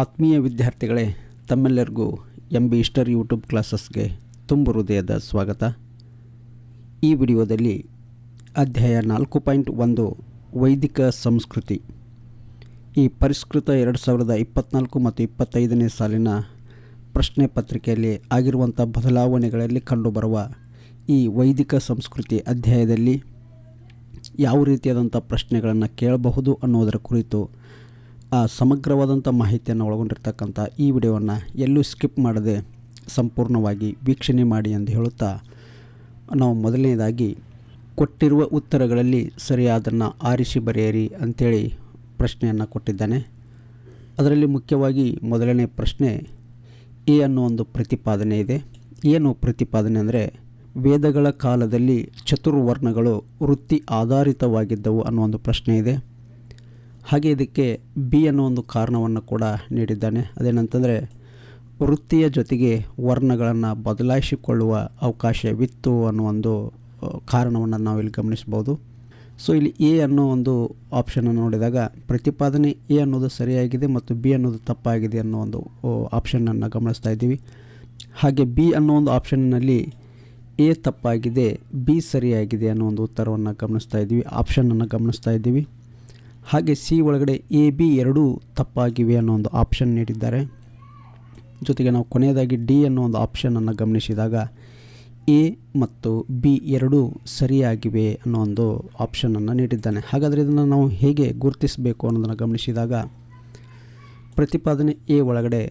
ಆತ್ಮೀಯ ವಿದ್ಯಾರ್ಥಿಗಳೇ, ತಮ್ಮೆಲ್ಲರಿಗೂ ಎಂ ಬಿ ಇಸ್ಟರ್ ಯೂಟ್ಯೂಬ್ ಕ್ಲಾಸಸ್ಗೆ ತುಂಬ ಹೃದಯದ ಸ್ವಾಗತ. ಈ ವಿಡಿಯೋದಲ್ಲಿ ಅಧ್ಯಾಯ ನಾಲ್ಕು ಪಾಯಿಂಟ್ ಒಂದು, ವೈದಿಕ ಸಂಸ್ಕೃತಿ. ಈ ಪರಿಷ್ಕೃತ ಎರಡು ಸಾವಿರದ ಇಪ್ಪತ್ತ್ನಾಲ್ಕು ಮತ್ತು ಇಪ್ಪತ್ತೈದನೇ ಸಾಲಿನ ಪ್ರಶ್ನೆ ಪತ್ರಿಕೆಯಲ್ಲಿ ಆಗಿರುವಂಥ ಬದಲಾವಣೆಗಳಲ್ಲಿ ಕಂಡುಬರುವ ಈ ವೈದಿಕ ಸಂಸ್ಕೃತಿ ಅಧ್ಯಾಯದಲ್ಲಿ ಯಾವ ರೀತಿಯಾದಂಥ ಪ್ರಶ್ನೆಗಳನ್ನು ಕೇಳಬಹುದು ಅನ್ನೋದರ ಕುರಿತು ಸಮಗ್ರವಾದಂಥ ಮಾಹಿತಿಯನ್ನು ಒಳಗೊಂಡಿರ್ತಕ್ಕಂಥ ಈ ವಿಡಿಯೋವನ್ನು ಎಲ್ಲೂ ಸ್ಕಿಪ್ ಮಾಡದೆ ಸಂಪೂರ್ಣವಾಗಿ ವೀಕ್ಷಣೆ ಮಾಡಿ ಎಂದು ಹೇಳುತ್ತಾ ನಾವು ಮೊದಲನೇದಾಗಿ ಕೊಟ್ಟಿರುವ ಉತ್ತರಗಳಲ್ಲಿ ಸರಿಯಾದನ್ನು ಆರಿಸಿ ಬರೆಯಿರಿ ಅಂಥೇಳಿ ಪ್ರಶ್ನೆಯನ್ನು ಕೊಟ್ಟಿದ್ದಾನೆ. ಅದರಲ್ಲಿ ಮುಖ್ಯವಾಗಿ ಮೊದಲನೇ ಪ್ರಶ್ನೆ, ಎ ಅನ್ನೋ ಒಂದು ಪ್ರತಿಪಾದನೆ ಇದೆ. ಏನು ಪ್ರತಿಪಾದನೆ ಅಂದರೆ, ವೇದಗಳ ಕಾಲದಲ್ಲಿ ಚತುರ್ವರ್ಣಗಳು ವೃತ್ತಿ ಆಧಾರಿತವಾಗಿದ್ದವು ಅನ್ನೋ ಒಂದು ಪ್ರಶ್ನೆ ಇದೆ. ಹಾಗೆ ಇದಕ್ಕೆ ಬಿ ಅನ್ನೋ ಒಂದು ಕಾರಣವನ್ನು ಕೂಡ ನೀಡಿದ್ದಾನೆ. ಅದೇನಂತಂದರೆ, ವೃತ್ತಿಯ ಜೊತೆಗೆ ವರ್ಣಗಳನ್ನು ಬದಲಾಯಿಸಿಕೊಳ್ಳುವ ಅವಕಾಶವಿತ್ತು ಅನ್ನೋ ಒಂದು ಕಾರಣವನ್ನು ನಾವು ಇಲ್ಲಿ ಗಮನಿಸ್ಬೋದು ಸೊ, ಇಲ್ಲಿ ಎ ಅನ್ನೋ ಒಂದು ಆಪ್ಷನನ್ನು ನೋಡಿದಾಗ, ಪ್ರತಿಪಾದನೆ ಎ ಅನ್ನೋದು ಸರಿಯಾಗಿದೆ ಮತ್ತು ಬಿ ಅನ್ನೋದು ತಪ್ಪಾಗಿದೆ ಅನ್ನೋ ಒಂದು ಆಪ್ಷನನ್ನು ಗಮನಿಸ್ತಾ ಇದ್ದೀವಿ. ಹಾಗೆ ಬಿ ಅನ್ನೋ ಒಂದು ಆಪ್ಷನ್ನಲ್ಲಿ ಎ ತಪ್ಪಾಗಿದೆ, ಬಿ ಸರಿಯಾಗಿದೆ ಅನ್ನೋ ಒಂದು ಉತ್ತರವನ್ನು ಗಮನಿಸ್ತಾ ಇದ್ದೀವಿ ಆಪ್ಷನನ್ನು ಗಮನಿಸ್ತಾ ಇದ್ದೀವಿ. ಹಾಗೆ ಸಿ ಒಳಗಡೆ ಎ, ಬಿ ಎರಡೂ ತಪ್ಪಾಗಿವೆ ಅನ್ನೋ ಒಂದು ಆಪ್ಷನ್ ನೀಡಿದ್ದಾರೆ. ಜೊತೆಗೆ ನಾವು ಕೊನೆಯದಾಗಿ ಡಿ ಅನ್ನೋ ಒಂದು ಆಪ್ಷನನ್ನು ಗಮನಿಸಿದಾಗ ಎ ಮತ್ತು ಬಿ ಎರಡೂ ಸರಿಯಾಗಿವೆ ಅನ್ನೋ ಒಂದು ಆಪ್ಷನನ್ನು ನೀಡಿದ್ದಾನೆ. ಹಾಗಾದರೆ ಇದನ್ನು ನಾವು ಹೇಗೆ ಗುರುತಿಸಬೇಕು ಅನ್ನೋದನ್ನು ಗಮನಿಸಿದಾಗ ಪ್ರತಿಪಾದನೆ ಎ ಒಳಗಡೆ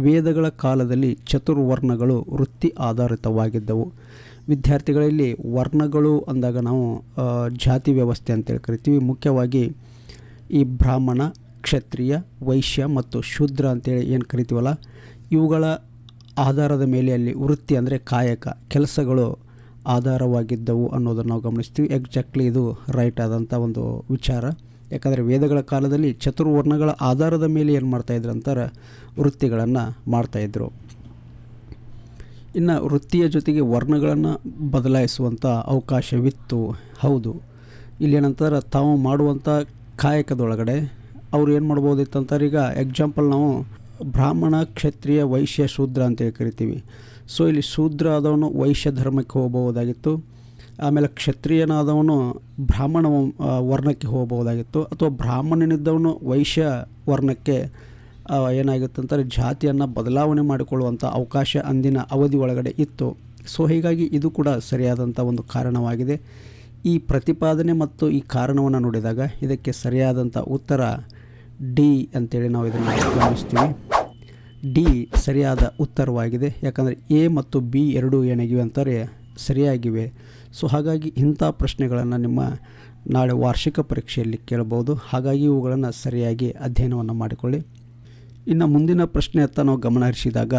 ವೇದಗಳ ಕಾಲದಲ್ಲಿ ಚತುರ್ವರ್ಣಗಳು ವೃತ್ತಿ ಆಧಾರಿತವಾಗಿದ್ದವು. ವಿದ್ಯಾರ್ಥಿಗಳಲ್ಲಿ ವರ್ಣಗಳು ಅಂದಾಗ ನಾವು ಜಾತಿ ವ್ಯವಸ್ಥೆ ಅಂತೇಳಿ ಕರಿತೀವಿ. ಮುಖ್ಯವಾಗಿ ಈ ಬ್ರಾಹ್ಮಣ, ಕ್ಷತ್ರಿಯ, ವೈಶ್ಯ ಮತ್ತು ಶೂದ್ರ ಅಂತೇಳಿ ಏನು ಕರಿತೀವಲ್ಲ, ಇವುಗಳ ಆಧಾರದ ಮೇಲೆ ಅಲ್ಲಿ ವೃತ್ತಿ ಅಂದರೆ ಕಾಯಕ, ಕೆಲಸಗಳು ಆಧಾರವಾಗಿದ್ದವು ಅನ್ನೋದನ್ನು ನಾವು ಗಮನಿಸ್ತೀವಿ. ಎಕ್ಸಾಕ್ಟ್ಲಿ ಇದು ರೈಟ್ ಆದಂಥ ಒಂದು ವಿಚಾರ. ಯಾಕಂದರೆ ವೇದಗಳ ಕಾಲದಲ್ಲಿ ಚತುರ್ವರ್ಣಗಳ ಆಧಾರದ ಮೇಲೆ ಏನು ಮಾಡ್ತಾಯಿದ್ರು ಅಂತಾರೆ, ವೃತ್ತಿಗಳನ್ನು ಮಾಡ್ತಾಯಿದ್ರು ಇನ್ನು ವೃತ್ತಿಯ ಜೊತೆಗೆ ವರ್ಣಗಳನ್ನು ಬದಲಾಯಿಸುವಂಥ ಅವಕಾಶವಿತ್ತು. ಹೌದು. ಇಲ್ಲೇನಂತಾರೆ ತಾವು ಮಾಡುವಂಥ ಕಾಯಕದೊಳಗಡೆ ಅವ್ರು ಏನು ಮಾಡ್ಬೋದಿತ್ತು ಅಂತಾರೆ ಈಗ ಎಕ್ಸಾಂಪಲ್ ನಾವು ಬ್ರಾಹ್ಮಣ ಕ್ಷತ್ರಿಯ ವೈಶ್ಯ ಶೂದ್ರ ಅಂತೇಳಿ ಕರಿತೀವಿ. ಸೊ ಇಲ್ಲಿ ಶೂದ್ರ ಆದವನು ವೈಶ್ಯ ಧರ್ಮಕ್ಕೆ ಹೋಗಬಹುದಾಗಿತ್ತು. ಆಮೇಲೆ ಕ್ಷತ್ರಿಯನಾದವನು ಬ್ರಾಹ್ಮಣ ವರ್ಣಕ್ಕೆ ಹೋಗಬಹುದಾಗಿತ್ತು. ಅಥವಾ ಬ್ರಾಹ್ಮಣನಿದ್ದವನು ವೈಶ್ಯ ವರ್ಣಕ್ಕೆ ಏನಾಗುತ್ತೆ ಅಂತಾರೆ ಜಾತಿಯನ್ನು ಬದಲಾವಣೆ ಮಾಡಿಕೊಳ್ಳುವಂಥ ಅವಕಾಶ ಅಂದಿನ ಅವಧಿ ಒಳಗಡೆ ಇತ್ತು. ಸೊ ಹೀಗಾಗಿ ಇದು ಕೂಡ ಸರಿಯಾದಂಥ ಒಂದು ಕಾರಣವಾಗಿದೆ. ಈ ಪ್ರತಿಪಾದನೆ ಮತ್ತು ಈ ಕಾರಣವನ್ನು ನೋಡಿದಾಗ ಇದಕ್ಕೆ ಸರಿಯಾದಂಥ ಉತ್ತರ ಡಿ ಅಂತೇಳಿ ನಾವು ಇದನ್ನು ಗಮನಿಸ್ತೀವಿ. ಡಿ ಸರಿಯಾದ ಉತ್ತರವಾಗಿದೆ. ಯಾಕಂದರೆ ಎ ಮತ್ತು ಬಿ ಎರಡೂ ಏನಾಗಿವೆ ಅಂತಾರೆ ಸರಿಯಾಗಿವೆ. ಸೊ ಹಾಗಾಗಿ ಇಂಥ ಪ್ರಶ್ನೆಗಳನ್ನು ನಿಮ್ಮ ನಾಳೆ ವಾರ್ಷಿಕ ಪರೀಕ್ಷೆಯಲ್ಲಿ ಕೇಳಬಹುದು. ಹಾಗಾಗಿ ಇವುಗಳನ್ನು ಸರಿಯಾಗಿ ಅಧ್ಯಯನವನ್ನು ಮಾಡಿಕೊಳ್ಳಿ. ಇನ್ನು ಮುಂದಿನ ಪ್ರಶ್ನೆ ಹತ್ತ ನಾವು ಗಮನ ಹರಿಸಿದಾಗ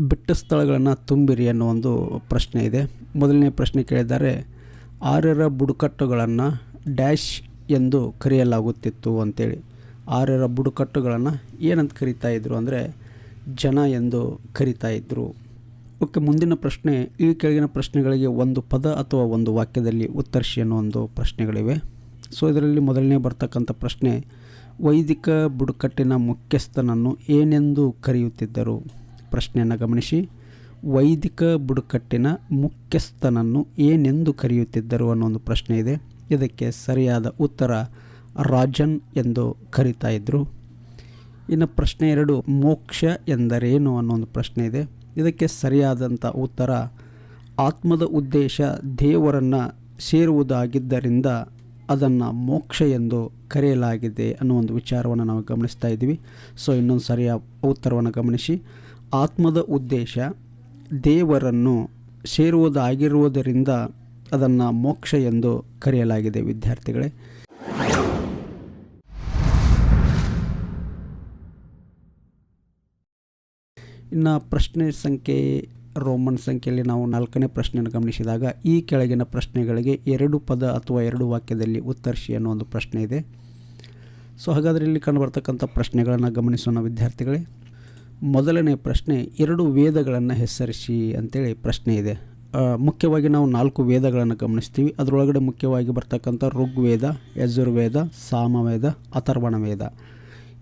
ಬಿಟ್ಟ ಸ್ಥಳಗಳನ್ನು ತುಂಬಿರಿ ಅನ್ನೋ ಒಂದು ಪ್ರಶ್ನೆ ಇದೆ. ಮೊದಲನೇ ಪ್ರಶ್ನೆ ಕೇಳಿದ್ದಾರೆ ಆರ್ಯರ ಬುಡಕಟ್ಟುಗಳನ್ನು ಡ್ಯಾಶ್ ಎಂದು ಕರೆಯಲಾಗುತ್ತಿತ್ತು ಅಂತೇಳಿ. ಆರ್ಯರ ಬುಡಕಟ್ಟುಗಳನ್ನು ಏನಂತ ಕರೀತಾ ಇದ್ದರು ಅಂದರೆ ಜನ ಎಂದು ಕರೀತಾ ಇದ್ದರು ಓಕೆ, ಮುಂದಿನ ಪ್ರಶ್ನೆ, ಈ ಕೆಳಗಿನ ಪ್ರಶ್ನೆಗಳಿಗೆ ಒಂದು ಪದ ಅಥವಾ ಒಂದು ವಾಕ್ಯದಲ್ಲಿ ಉತ್ತರಿಸಿ ಅನ್ನೋ ಒಂದು ಪ್ರಶ್ನೆಗಳಿವೆ. ಸೊ ಇದರಲ್ಲಿ ಮೊದಲನೇ ಬರ್ತಕ್ಕಂಥ ಪ್ರಶ್ನೆ, ವೈದಿಕ ಬುಡಕಟ್ಟಿನ ಮುಖ್ಯಸ್ಥನನ್ನು ಏನೆಂದು ಕರೆಯುತ್ತಿದ್ದರು? ಪ್ರಶ್ನೆಯನ್ನು ಗಮನಿಸಿ. ವೈದಿಕ ಬುಡಕಟ್ಟಿನ ಮುಖ್ಯಸ್ಥನನ್ನು ಏನೆಂದು ಕರೆಯುತ್ತಿದ್ದರು ಅನ್ನೋ ಒಂದು ಪ್ರಶ್ನೆ ಇದೆ. ಇದಕ್ಕೆ ಸರಿಯಾದ ಉತ್ತರ ರಾಜನ್ ಎಂದು ಕರೀತಾ ಇದ್ದರು ಇನ್ನು ಪ್ರಶ್ನೆ ಎರಡು, ಮೋಕ್ಷ ಎಂದರೇನು ಅನ್ನೋ ಒಂದು ಪ್ರಶ್ನೆ ಇದೆ. ಇದಕ್ಕೆ ಸರಿಯಾದಂಥ ಉತ್ತರ, ಆತ್ಮದ ಉದ್ದೇಶ ದೇವರನ್ನು ಸೇರುವುದಾಗಿದ್ದರಿಂದ ಅದನ್ನು ಮೋಕ್ಷ ಎಂದು ಕರೆಯಲಾಗಿದೆ ಅನ್ನೋ ಒಂದು ವಿಚಾರವನ್ನು ನಾವು ಗಮನಿಸ್ತಾ ಇದ್ದೀವಿ. ಸೊ ಇನ್ನೊಂದು ಸರಿಯ ಉತ್ತರವನ್ನು ಗಮನಿಸಿ. ಆತ್ಮದ ಉದ್ದೇಶ ದೇವರನ್ನು ಸೇರುವುದಾಗಿರುವುದರಿಂದ ಅದನ್ನು ಮೋಕ್ಷ ಎಂದು ಕರೆಯಲಾಗಿದೆ, ವಿದ್ಯಾರ್ಥಿಗಳೇ. ಇನ್ನು ಪ್ರಶ್ನೆ ಸಂಖ್ಯೆ, ರೋಮನ್ ಸಂಖ್ಯೆಯಲ್ಲಿ ನಾವು ನಾಲ್ಕನೇ ಪ್ರಶ್ನೆಯನ್ನು ಗಮನಿಸಿದಾಗ, ಈ ಕೆಳಗಿನ ಪ್ರಶ್ನೆಗಳಿಗೆ ಎರಡು ಪದ ಅಥವಾ ಎರಡು ವಾಕ್ಯದಲ್ಲಿ ಉತ್ತರಿಸಿ ಅನ್ನೋ ಒಂದು ಪ್ರಶ್ನೆ ಇದೆ. ಸೊ ಹಾಗಾದರೆ ಇಲ್ಲಿ ಕಂಡುಬರ್ತಕ್ಕಂಥ ಪ್ರಶ್ನೆಗಳನ್ನು ಗಮನಿಸೋಣ, ವಿದ್ಯಾರ್ಥಿಗಳೇ. ಮೊದಲನೇ ಪ್ರಶ್ನೆ, ಎರಡು ವೇದಗಳನ್ನು ಹೆಸರಿಸಿ ಅಂತೇಳಿ ಪ್ರಶ್ನೆ ಇದೆ. ಮುಖ್ಯವಾಗಿ ನಾವು ನಾಲ್ಕು ವೇದಗಳನ್ನು ಗಮನಿಸ್ತೀವಿ. ಅದರೊಳಗಡೆ ಮುಖ್ಯವಾಗಿ ಬರ್ತಕ್ಕಂಥ ಋಗ್ವೇದ, ಯಜುರ್ವೇದ, ಸಾಮವೇದ ಅಥರ್ವಣ ವೇದ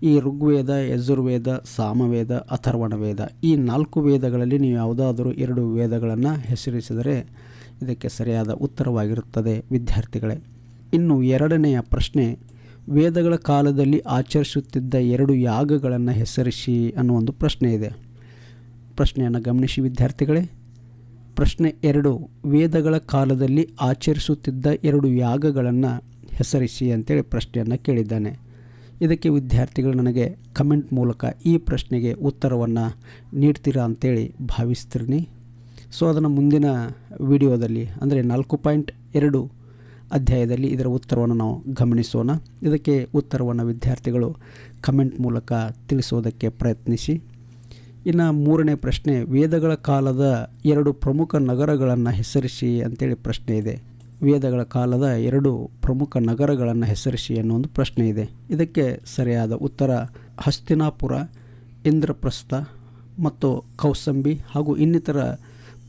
ಈ ಋಗ್ವೇದ, ಯಜುರ್ವೇದ, ಸಾಮವೇದ ಅಥರ್ವಣ ವೇದ ಈ ನಾಲ್ಕು ವೇದಗಳಲ್ಲಿ ನೀವು ಯಾವುದಾದರೂ ಎರಡು ವೇದಗಳನ್ನು ಹೆಸರಿಸಿದರೆ ಇದಕ್ಕೆ ಸರಿಯಾದ ಉತ್ತರವಾಗಿರುತ್ತದೆ. ವಿದ್ಯಾರ್ಥಿಗಳೇ, ಇನ್ನು ಎರಡನೆಯ ಪ್ರಶ್ನೆ ವೇದಗಳ ಕಾಲದಲ್ಲಿ ಆಚರಿಸುತ್ತಿದ್ದ ಎರಡು ಯಾಗಗಳನ್ನು ಹೆಸರಿಸಿ ಅನ್ನೋ ಒಂದು ಪ್ರಶ್ನೆ ಇದೆ. ಪ್ರಶ್ನೆಯನ್ನು ಗಮನಿಸಿ ವಿದ್ಯಾರ್ಥಿಗಳೇ. ಪ್ರಶ್ನೆ ಎರಡು, ವೇದಗಳ ಕಾಲದಲ್ಲಿ ಆಚರಿಸುತ್ತಿದ್ದ ಎರಡು ಯಾಗಗಳನ್ನು ಹೆಸರಿಸಿ ಅಂತೇಳಿ ಪ್ರಶ್ನೆಯನ್ನು ಕೇಳಿದ್ದಾನೆ. ಇದಕ್ಕೆ ವಿದ್ಯಾರ್ಥಿಗಳು ನನಗೆ ಕಮೆಂಟ್ ಮೂಲಕ ಈ ಪ್ರಶ್ನೆಗೆ ಉತ್ತರವನ್ನು ನೀಡ್ತೀರಾ ಅಂತೇಳಿ ಭಾವಿಸ್ತೀನಿ ಸೊ, ಅದನ್ನು ಮುಂದಿನ ವಿಡಿಯೋದಲ್ಲಿ, ಅಂದರೆ ನಾಲ್ಕು ಪಾಯಿಂಟ್ ಎರಡು ಅಧ್ಯಾಯದಲ್ಲಿ ಇದರ ಉತ್ತರವನ್ನು ನಾವು ಗಮನಿಸೋಣ. ಇದಕ್ಕೆ ಉತ್ತರವನ್ನು ವಿದ್ಯಾರ್ಥಿಗಳು ಕಮೆಂಟ್ ಮೂಲಕ ತಿಳಿಸೋದಕ್ಕೆ ಪ್ರಯತ್ನಿಸಿ. ಇನ್ನು ಮೂರನೇ ಪ್ರಶ್ನೆ, ವೇದಗಳ ಕಾಲದ ಎರಡು ಪ್ರಮುಖ ನಗರಗಳನ್ನು ಹೆಸರಿಸಿ ಅಂತೇಳಿ ಪ್ರಶ್ನೆ ಇದೆ. ವೇದಗಳ ಕಾಲದ ಎರಡು ಪ್ರಮುಖ ನಗರಗಳನ್ನು ಹೆಸರಿಸಿ ಅನ್ನೋ ಒಂದು ಪ್ರಶ್ನೆ ಇದೆ. ಇದಕ್ಕೆ ಸರಿಯಾದ ಉತ್ತರ, ಹಸ್ತಿನಾಪುರ, ಇಂದ್ರಪ್ರಸ್ಥ ಮತ್ತು ಕೌಸಂಬಿ ಹಾಗೂ ಇನ್ನಿತರ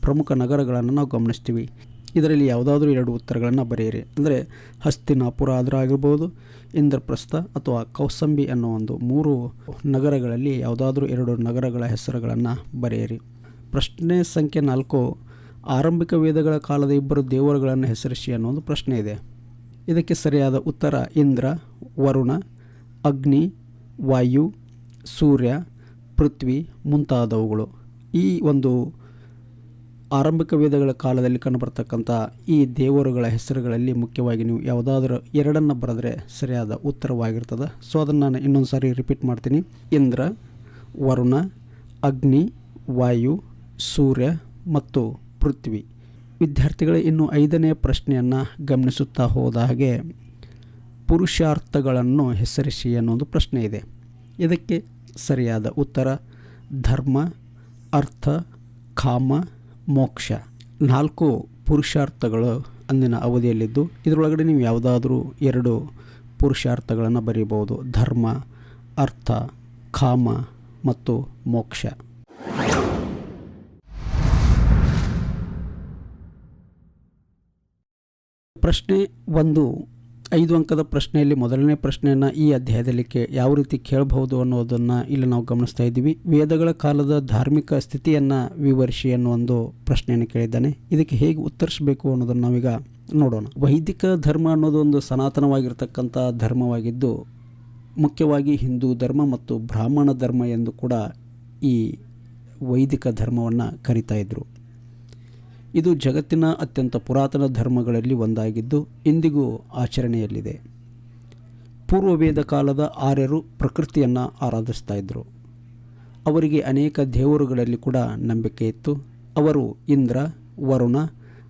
ಪ್ರಮುಖ ನಗರಗಳನ್ನು ನಾವು ಗಮನಿಸ್ತೀವಿ. ಇದರಲ್ಲಿ ಯಾವುದಾದ್ರೂ ಎರಡು ಉತ್ತರಗಳನ್ನು ಬರೆಯಿರಿ. ಅಂದರೆ ಹಸ್ತಿನಾಪುರ ಆದರೂ ಆಗಿರ್ಬೋದು, ಇಂದ್ರಪ್ರಸ್ಥ ಅಥವಾ ಕೌಸಂಬಿ ಅನ್ನೋ ಒಂದು ಮೂರು ನಗರಗಳಲ್ಲಿ ಯಾವುದಾದ್ರೂ ಎರಡು ನಗರಗಳ ಹೆಸರುಗಳನ್ನು ಬರೆಯಿರಿ. ಪ್ರಶ್ನೆ ಸಂಖ್ಯೆ ನಾಲ್ಕು, ಆರಂಭಿಕ ವೇದಗಳ ಕಾಲದ ಇಬ್ಬರು ದೇವರುಗಳನ್ನು ಹೆಸರಿಸಿ ಅನ್ನೋ ಒಂದು ಪ್ರಶ್ನೆ ಇದೆ. ಇದಕ್ಕೆ ಸರಿಯಾದ ಉತ್ತರ ಇಂದ್ರ, ವರುಣ, ಅಗ್ನಿ, ವಾಯು, ಸೂರ್ಯ, ಪೃಥ್ವಿ ಮುಂತಾದವುಗಳು. ಈ ಒಂದು ಆರಂಭಿಕ ವೇದಗಳ ಕಾಲದಲ್ಲಿ ಕಂಡುಬರ್ತಕ್ಕಂಥ ಈ ದೇವರುಗಳ ಹೆಸರುಗಳಲ್ಲಿ ಮುಖ್ಯವಾಗಿ ನೀವು ಯಾವುದಾದ್ರೂ ಎರಡನ್ನು ಬರೆದ್ರೆ ಸರಿಯಾದ ಉತ್ತರವಾಗಿರ್ತದೆ. ಸೊ ಅದನ್ನು ನಾನು ಇನ್ನೊಂದು ಸಾರಿ ರಿಪೀಟ್ ಮಾಡ್ತೀನಿ. ಇಂದ್ರ, ವರುಣ, ಅಗ್ನಿ, ವಾಯು, ಸೂರ್ಯ ಮತ್ತು ಪೃಥ್ವಿ. ವಿದ್ಯಾರ್ಥಿಗಳ, ಇನ್ನು ಐದನೇ ಪ್ರಶ್ನೆಯನ್ನು ಗಮನಿಸುತ್ತಾ ಹೋದ ಹಾಗೆ ಪುರುಷಾರ್ಥಗಳನ್ನು ಹೆಸರಿಸಿ ಅನ್ನೋದು ಪ್ರಶ್ನೆ ಇದೆ. ಇದಕ್ಕೆ ಸರಿಯಾದ ಉತ್ತರ, ಧರ್ಮ, ಅರ್ಥ, ಕಾಮ ಮೋಕ್ಷ. ನಾಲ್ಕು ಪುರುಷಾರ್ಥಗಳು ಅಂದಿನ ಅವಧಿಯಲ್ಲಿದ್ದು, ಇದರೊಳಗಡೆ ನೀವು ಯಾವುದಾದ್ರೂ ಎರಡು ಪುರುಷಾರ್ಥಗಳನ್ನು ಬರೀಬೋದು ಧರ್ಮ, ಅರ್ಥ, ಕಾಮ ಮತ್ತು ಮೋಕ್ಷ. ಪ್ರಶ್ನೆ ಒಂದು. ಐದು ಅಂಕದ ಪ್ರಶ್ನೆಯಲ್ಲಿ ಮೊದಲನೇ ಪ್ರಶ್ನೆಯನ್ನು ಈ ಅಧ್ಯಾಯದಲ್ಲಿ ಯಾವ ರೀತಿ ಕೇಳಬಹುದು ಅನ್ನೋದನ್ನು ಇಲ್ಲಿ ನಾವು ಗಮನಿಸ್ತಾ ಇದ್ದೀವಿ. ವೇದಗಳ ಕಾಲದ ಧಾರ್ಮಿಕ ಸ್ಥಿತಿಯನ್ನು ವಿವರಿಸಿ ಅನ್ನೋ ಒಂದು ಪ್ರಶ್ನೆಯನ್ನು ಕೇಳಿದ್ದಾನೆ. ಇದಕ್ಕೆ ಹೇಗೆ ಉತ್ತರಿಸಬೇಕು ಅನ್ನೋದನ್ನು ನಾವೀಗ ನೋಡೋಣ. ವೈದಿಕ ಧರ್ಮ ಅನ್ನೋದು ಒಂದು ಸನಾತನವಾಗಿರ್ತಕ್ಕಂಥ ಧರ್ಮವಾಗಿದ್ದು, ಮುಖ್ಯವಾಗಿ ಹಿಂದೂ ಧರ್ಮ ಮತ್ತು ಬ್ರಾಹ್ಮಣ ಧರ್ಮ ಎಂದು ಕೂಡ ಈ ವೈದಿಕ ಧರ್ಮವನ್ನು ಕರಿತಾ ಇದ್ದರು ಇದು ಜಗತ್ತಿನ ಅತ್ಯಂತ ಪುರಾತನ ಧರ್ಮಗಳಲ್ಲಿ ಒಂದಾಗಿದ್ದು ಇಂದಿಗೂ ಆಚರಣೆಯಲ್ಲಿದೆ. ಪೂರ್ವ ವೇದ ಕಾಲದ ಆರ್ಯರು ಪ್ರಕೃತಿಯನ್ನು ಆರಾಧಿಸ್ತಾ ಇದ್ದರು ಅವರಿಗೆ ಅನೇಕ ದೇವರುಗಳಲ್ಲಿ ಕೂಡ ನಂಬಿಕೆ ಇತ್ತು. ಅವರು ಇಂದ್ರ, ವರುಣ,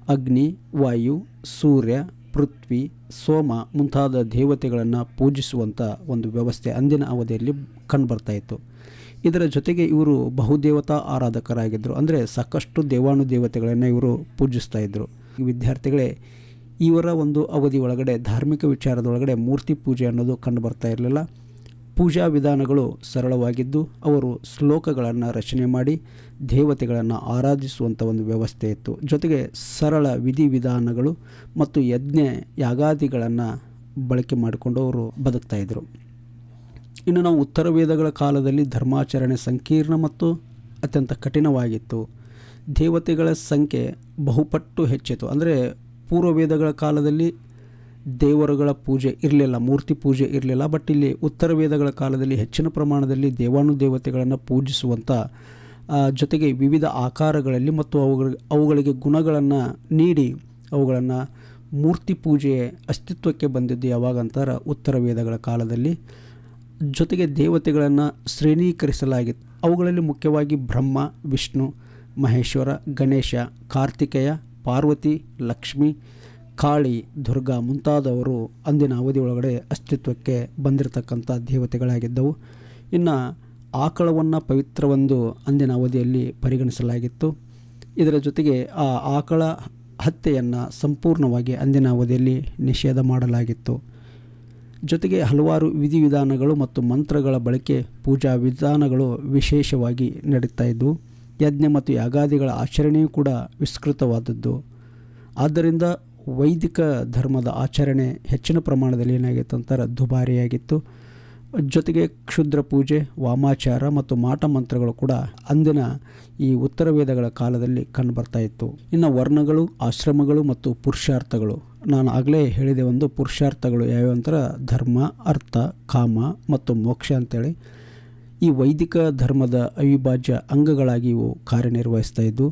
ಅಗ್ನಿ, ವಾಯು, ಸೂರ್ಯ, ಪೃಥ್ವಿ, ಸೋಮ ಮುಂತಾದ ದೇವತೆಗಳನ್ನು ಪೂಜಿಸುವಂಥ ಒಂದು ವ್ಯವಸ್ಥೆ ಅಂದಿನ ಅವಧಿಯಲ್ಲಿ ಕಂಡುಬರ್ತಾ ಇತ್ತು. ಇದರ ಜೊತೆಗೆ ಇವರು ಬಹುದೇವತಾ ಆರಾಧಕರಾಗಿದ್ದರು ಅಂದರೆ ಸಾಕಷ್ಟು ದೇವಾನು ದೇವತೆಗಳನ್ನು ಇವರು ಪೂಜಿಸ್ತಾ ಇದ್ದರು ವಿದ್ಯಾರ್ಥಿಗಳೇ, ಇವರ ಒಂದು ಅವಧಿ ಒಳಗಡೆ, ಧಾರ್ಮಿಕ ವಿಚಾರದೊಳಗಡೆ ಮೂರ್ತಿ ಪೂಜೆ ಅನ್ನೋದು ಕಂಡುಬರ್ತಾ ಇರಲಿಲ್ಲ. ಪೂಜಾ ವಿಧಾನಗಳು ಸರಳವಾಗಿದ್ದು, ಅವರು ಶ್ಲೋಕಗಳನ್ನು ರಚನೆ ಮಾಡಿ, ದೇವತೆಗಳನ್ನು ಆರಾಧಿಸುವಂಥ ಒಂದು ವ್ಯವಸ್ಥೆ ಇತ್ತು. ಜೊತೆಗೆ ಸರಳ ವಿಧಿವಿಧಾನಗಳು ಮತ್ತು ಯಜ್ಞ ಯಾಗಾದಿಗಳನ್ನು ಬಳಕೆ ಮಾಡಿಕೊಂಡು ಅವರು ಬದುಕ್ತಾಯಿದ್ರು ಇನ್ನು ನಾವು ಉತ್ತರ ವೇದಗಳ ಕಾಲದಲ್ಲಿ ಧರ್ಮಾಚರಣೆ ಸಂಕೀರ್ಣ ಮತ್ತು ಅತ್ಯಂತ ಕಠಿಣವಾಗಿತ್ತು. ದೇವತೆಗಳ ಸಂಖ್ಯೆ ಬಹುಪಟ್ಟು ಹೆಚ್ಚಿತು ಅಂದರೆ ಪೂರ್ವ ವೇದಗಳ ಕಾಲದಲ್ಲಿ ದೇವರುಗಳ ಪೂಜೆ ಇರಲಿಲ್ಲ, ಮೂರ್ತಿ ಪೂಜೆ ಇರಲಿಲ್ಲ. ಬಟ್ ಇಲ್ಲಿ ಉತ್ತರ ವೇದಗಳ ಕಾಲದಲ್ಲಿ ಹೆಚ್ಚಿನ ಪ್ರಮಾಣದಲ್ಲಿ ದೇವಾನು ದೇವತೆಗಳನ್ನು ಪೂಜಿಸುವಂಥ ಜೊತೆಗೆ ವಿವಿಧ ಆಕಾರಗಳಲ್ಲಿ ಮತ್ತು ಅವುಗಳ, ಅವುಗಳಿಗೆ ಗುಣಗಳನ್ನು ನೀಡಿ ಅವುಗಳನ್ನು ಮೂರ್ತಿ ಪೂಜೆ ಅಸ್ತಿತ್ವಕ್ಕೆ ಬಂದಿದ್ದು ಯಾವಾಗ ಅಂತಾರೆ ಉತ್ತರ ವೇದಗಳ ಕಾಲದಲ್ಲಿ. ಜೊತೆಗೆ ದೇವತೆಗಳನ್ನು ಶ್ರೇಣೀಕರಿಸಲಾಗಿತ್ತು. ಅವುಗಳಲ್ಲಿ ಮುಖ್ಯವಾಗಿ ಬ್ರಹ್ಮ, ವಿಷ್ಣು, ಮಹೇಶ್ವರ, ಗಣೇಶ, ಕಾರ್ತಿಕೇಯ, ಪಾರ್ವತಿ, ಲಕ್ಷ್ಮಿ, ಕಾಳಿ, ದುರ್ಗಾ ಮುಂತಾದವರು ಅಂದಿನ ಅವಧಿಯೊಳಗಡೆ ಅಸ್ತಿತ್ವಕ್ಕೆ ಬಂದಿರತಕ್ಕಂಥ ದೇವತೆಗಳಾಗಿದ್ದವು. ಇನ್ನು ಆಕಳವನ್ನು ಪವಿತ್ರವೆಂದು ಅಂದಿನ ಅವಧಿಯಲ್ಲಿ ಪರಿಗಣಿಸಲಾಗಿತ್ತು. ಇದರ ಜೊತೆಗೆ ಆ ಆಕಳ ಹತ್ಯೆಯನ್ನು ಸಂಪೂರ್ಣವಾಗಿ ಅಂದಿನ ಅವಧಿಯಲ್ಲಿ ನಿಷೇಧ ಮಾಡಲಾಗಿತ್ತು. ಜೊತೆಗೆ ಹಲವಾರು ವಿಧಿವಿಧಾನಗಳು ಮತ್ತು ಮಂತ್ರಗಳ ಬಳಕೆ ಪೂಜಾ ವಿಧಾನಗಳು ವಿಶೇಷವಾಗಿ ನಡೀತಾ ಇದ್ದವು ಯಜ್ಞ ಮತ್ತು ಯಾಗಾದಿಗಳ ಆಚರಣೆಯೂ ಕೂಡ ವಿಸ್ತೃತವಾದದ್ದು. ಆದ್ದರಿಂದ ವೈದಿಕ ಧರ್ಮದ ಆಚರಣೆ ಹೆಚ್ಚಿನ ಪ್ರಮಾಣದಲ್ಲಿ ಏನಾಗಿತ್ತು ಅಂತಾರೆ, ದುಬಾರಿಯಾಗಿತ್ತು. ಜೊತೆಗೆ ಕ್ಷುದ್ರ ಪೂಜೆ, ವಾಮಾಚಾರ ಮತ್ತು ಮಾಟ ಮಂತ್ರಗಳು ಕೂಡ ಅಂದಿನ ಈ ಉತ್ತರ ವೇದಗಳ ಕಾಲದಲ್ಲಿ ಕಂಡುಬರ್ತಾ ಇತ್ತು. ಇನ್ನು ವರ್ಣಗಳು, ಆಶ್ರಮಗಳು ಮತ್ತು ಪುರುಷಾರ್ಥಗಳು ನಾನು ಆಗಲೇ ಹೇಳಿದೆ ಒಂದು ಪುರುಷಾರ್ಥಗಳು ಯಾವ್ಯಾವ ಅಂದ್ರೆ ಧರ್ಮ, ಅರ್ಥ, ಕಾಮ ಮತ್ತು ಮೋಕ್ಷ ಅಂತೇಳಿ. ಈ ವೈದಿಕ ಧರ್ಮದ ಅವಿಭಾಜ್ಯ ಅಂಗಗಳಾಗಿ ಇವು ಕಾರ್ಯನಿರ್ವಹಿಸ್ತಾ ಇದ್ದು,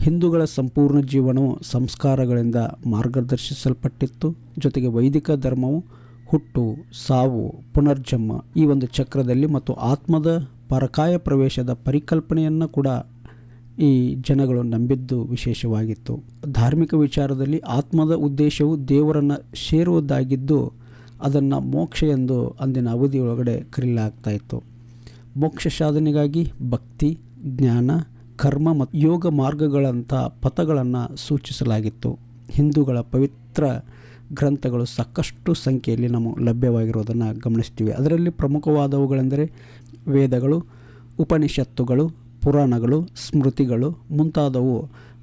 ಹಿಂದೂಗಳ ಸಂಪೂರ್ಣ ಜೀವನವು ಸಂಸ್ಕಾರಗಳಿಂದ ಮಾರ್ಗದರ್ಶಿಸಲ್ಪಟ್ಟಿತ್ತು. ಜೊತೆಗೆ ವೈದಿಕ ಧರ್ಮವು ಹುಟ್ಟು, ಸಾವು, ಪುನರ್ಜನ್ಮ ಈ ಒಂದು ಚಕ್ರದಲ್ಲಿ ಮತ್ತು ಆತ್ಮದ ಪರಕಾಯ ಪ್ರವೇಶದ ಪರಿಕಲ್ಪನೆಯನ್ನು ಕೂಡ ಈ ಜನಗಳು ನಂಬಿದ್ದು ವಿಶೇಷವಾಗಿತ್ತು. ಧಾರ್ಮಿಕ ವಿಚಾರದಲ್ಲಿ ಆತ್ಮದ ಉದ್ದೇಶವು ದೇವರನ್ನು ಸೇರುವುದಾಗಿದ್ದು, ಅದನ್ನು ಮೋಕ್ಷ ಎಂದು ಅಂದಿನ ಅವಧಿಯೊಳಗಡೆ ಕರೀಲಾಗ್ತಾ ಇತ್ತು. ಮೋಕ್ಷ ಸಾಧನೆಗಾಗಿ ಭಕ್ತಿ, ಜ್ಞಾನ, ಕರ್ಮ ಮತ್ತು ಯೋಗ ಮಾರ್ಗಗಳಂಥ ಪಥಗಳನ್ನು ಸೂಚಿಸಲಾಗಿತ್ತು. ಹಿಂದೂಗಳ ಪವಿತ್ರ ಗ್ರಂಥಗಳು ಸಾಕಷ್ಟು ಸಂಖ್ಯೆಯಲ್ಲಿ ನಮಗೆ ಲಭ್ಯವಾಗಿರೋದನ್ನು ಗಮನಿಸ್ತೀವಿ. ಅದರಲ್ಲಿ ಪ್ರಮುಖವಾದವುಗಳೆಂದರೆ ವೇದಗಳು, ಉಪನಿಷತ್ತುಗಳು ಪುರಾಣಗಳು, ಸ್ಮೃತಿಗಳು ಮುಂತಾದವು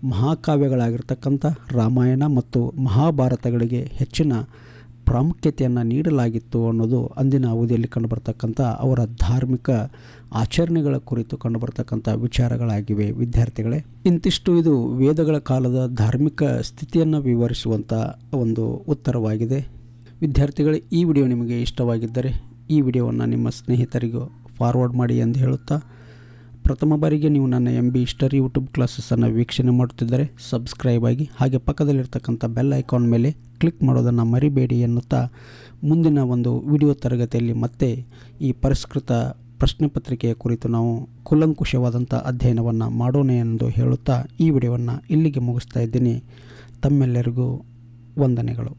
ಮಹಾಕಾವ್ಯಗಳಾಗಿರ್ತಕ್ಕಂಥ ರಾಮಾಯಣ ಮತ್ತು ಮಹಾಭಾರತಗಳಿಗೆ ಹೆಚ್ಚಿನ ಪ್ರಾಮುಖ್ಯತೆಯನ್ನು ನೀಡಲಾಗಿತ್ತು ಅನ್ನೋದು ಅಂದಿನ ಅವಧಿಯಲ್ಲಿ ಕಂಡುಬರ್ತಕ್ಕಂಥ ಅವರ ಧಾರ್ಮಿಕ ಆಚರಣೆಗಳ ಕುರಿತು ಕಂಡುಬರ್ತಕ್ಕಂಥ ವಿಚಾರಗಳಾಗಿವೆ. ವಿದ್ಯಾರ್ಥಿಗಳೇ, ಇಂತಿಷ್ಟು ಇದು ವೇದಗಳ ಕಾಲದ ಧಾರ್ಮಿಕ ಸ್ಥಿತಿಯನ್ನು ವಿವರಿಸುವಂಥ ಒಂದು ಉತ್ತರವಾಗಿದೆ. ವಿದ್ಯಾರ್ಥಿಗಳೇ, ಈ ವಿಡಿಯೋ ನಿಮಗೆ ಇಷ್ಟವಾಗಿದ್ದರೆ ಈ ವಿಡಿಯೋವನ್ನು ನಿಮ್ಮ ಸ್ನೇಹಿತರಿಗೂ ಫಾರ್ವರ್ಡ್ ಮಾಡಿ ಎಂದು ಹೇಳುತ್ತಾ ಪ್ರಥಮ ಬಾರಿಗೆ ನೀವು ನನ್ನ ಎಂ ಬಿ ಹಿಸ್ಟರಿ ಯೂಟ್ಯೂಬ್ ಕ್ಲಾಸಸನ್ನು ವೀಕ್ಷಣೆ ಮಾಡುತ್ತಿದ್ದರೆ ಸಬ್ಸ್ಕ್ರೈಬ್ ಆಗಿ ಹಾಗೆ ಪಕ್ಕದಲ್ಲಿರ್ತಕ್ಕಂಥ ಬೆಲ್ ಐಕಾನ್ ಮೇಲೆ ಕ್ಲಿಕ್ ಮಾಡೋದನ್ನು ಮರಿಬೇಡಿ ಎನ್ನುತ್ತಾ ಮುಂದಿನ ಒಂದು ವಿಡಿಯೋ ತರಗತಿಯಲ್ಲಿ ಮತ್ತೆ ಈ ಪರಿಷ್ಕೃತ ಪ್ರಶ್ನೆ ಪತ್ರಿಕೆಯ ಕುರಿತು ನಾವು ಕುಲಂಕುಷವಾದಂಥ ಅಧ್ಯಯನವನ್ನು ಮಾಡೋಣ ಎಂದು ಹೇಳುತ್ತಾ ಈ ವಿಡಿಯೋವನ್ನು ಇಲ್ಲಿಗೆ ಮುಗಿಸ್ತಾ ಇದ್ದೀನಿ. ತಮ್ಮೆಲ್ಲರಿಗೂ ವಂದನೆಗಳು.